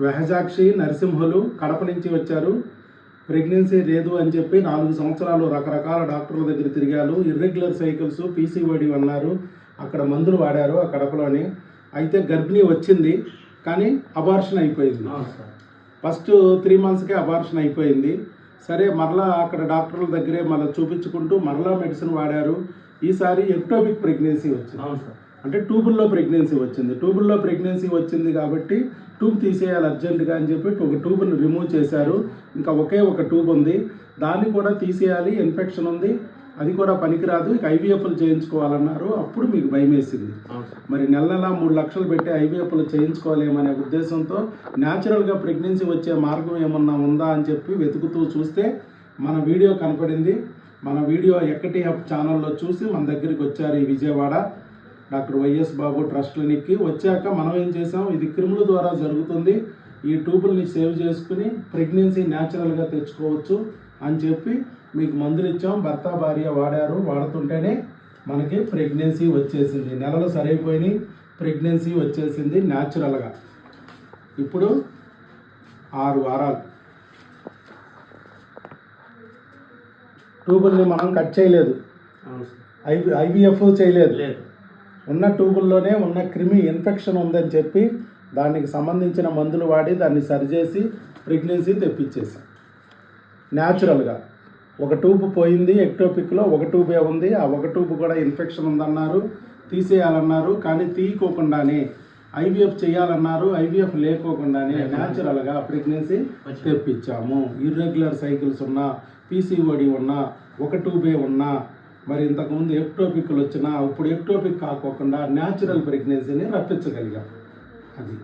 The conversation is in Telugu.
వెహజాక్షి నరసింహులు కడప నుంచి వచ్చారు. ప్రెగ్నెన్సీ లేదు అని చెప్పి నాలుగు సంవత్సరాలు రకరకాల డాక్టర్ల దగ్గర తిరిగారు. ఇర్రెగ్యులర్ సైకిల్స్ పీసీఓడి అన్నారు. అక్కడ మందులు వాడారు ఆ కడపలోని. అయితే గర్భిణీ వచ్చింది కానీ అబార్షన్ అయిపోయింది. అవును సార్. ఫస్ట్ త్రీ మంత్స్కే అబార్షన్ అయిపోయింది. సరే మరలా అక్కడ డాక్టర్ల దగ్గరే మళ్ళీ చూపించుకుంటూ మరలా మెడిసిన్ వాడారు. ఈసారి ఎక్టోపిక్ ప్రెగ్నెన్సీ వచ్చింది. అవును సార్. అంటే ట్యూబుల్లో ప్రెగ్నెన్సీ వచ్చింది. ట్యూబుల్లో ప్రెగ్నెన్సీ వచ్చింది కాబట్టి ట్యూబ్ తీసేయాలి అర్జెంటుగా అని చెప్పి ఒక ట్యూబ్ని రిమూవ్ చేశారు. ఇంకా ఒకే ఒక ట్యూబ్ ఉంది. దాన్ని కూడా తీసేయాలి. ఇన్ఫెక్షన్ ఉంది. అది కూడా పనికిరాదు. ఇక ఐవీఎఫ్లు చేయించుకోవాలన్నారు. అప్పుడు మీకు భయం వేసింది. మరి నెల నెల మూడు లక్షలు పెట్టి ఐవీఎఫ్లు చేయించుకోలేమనే ఉద్దేశంతో న్యాచురల్గా ప్రెగ్నెన్సీ వచ్చే మార్గం ఏమన్నా ఉందా అని చెప్పి వెతుకుతూ చూస్తే మన వీడియో కనపడింది. మన వీడియో ఎక్కటి హబ్ ఛానల్లో చూసి మన దగ్గరికి వచ్చారు ఈ Vijayawada. Doctor YS Babu trust క్లినిక్కి వచ్చాక మనం ఏం చేసాం ఇది క్రిముల ద్వారా జరుగుతుంది. ఈ ట్యూబుల్ని సేవ్ చేసుకుని ప్రెగ్నెన్సీ న్యాచురల్గా తెచ్చుకోవచ్చు అని చెప్పి మీకు మందులు ఇచ్చాం. భర్త భార్య వాడారు. వాడుతుంటేనే మనకి ప్రెగ్నెన్సీ వచ్చేసింది. నెలలు సరైపోయినాయి. ప్రెగ్నెన్సీ వచ్చేసింది న్యాచురల్గా ఇప్పుడు ఆరు వారాలు. ట్యూబుల్ని మనం కట్ చేయలేదు. ఐవి ఐవీఎఫ్ చేయలేదు. లేదు. ఉన్న ట్యూబుల్లోనే ఉన్న క్రిమి ఇన్ఫెక్షన్ ఉందని చెప్పి దానికి సంబంధించిన మందులు వాడి దాన్ని సరిచేసి ప్రెగ్నెన్సీ తెప్పించేసాం న్యాచురల్గా. ఒక ట్యూబ్ పోయింది ఎక్టోపిక్లో ఒక ట్యూబే ఉంది ఆ ఒక ట్యూబ్ కూడా ఇన్ఫెక్షన్ ఉందన్నారు తీసేయాలన్నారు కానీ తీయకోకుండానే ఐవీఎఫ్ చేయాలన్నారు ఐవీఎఫ్ లేకోకుండానే న్యాచురల్గా ప్రెగ్నెన్సీ తెప్పించాము. ఇర్రెగ్యులర్ సైకిల్స్ ఉన్నా పీసీఓడి ఉన్నా ఒక ట్యూబే ఉన్నా మరి ఇంతకుముందు ఎక్టోపిక్లు వచ్చినా ఇప్పుడు ఎక్టోపిక్ కాకోకుండా న్యాచురల్ ప్రెగ్నెన్సీని రప్పించగలిగాం. అది.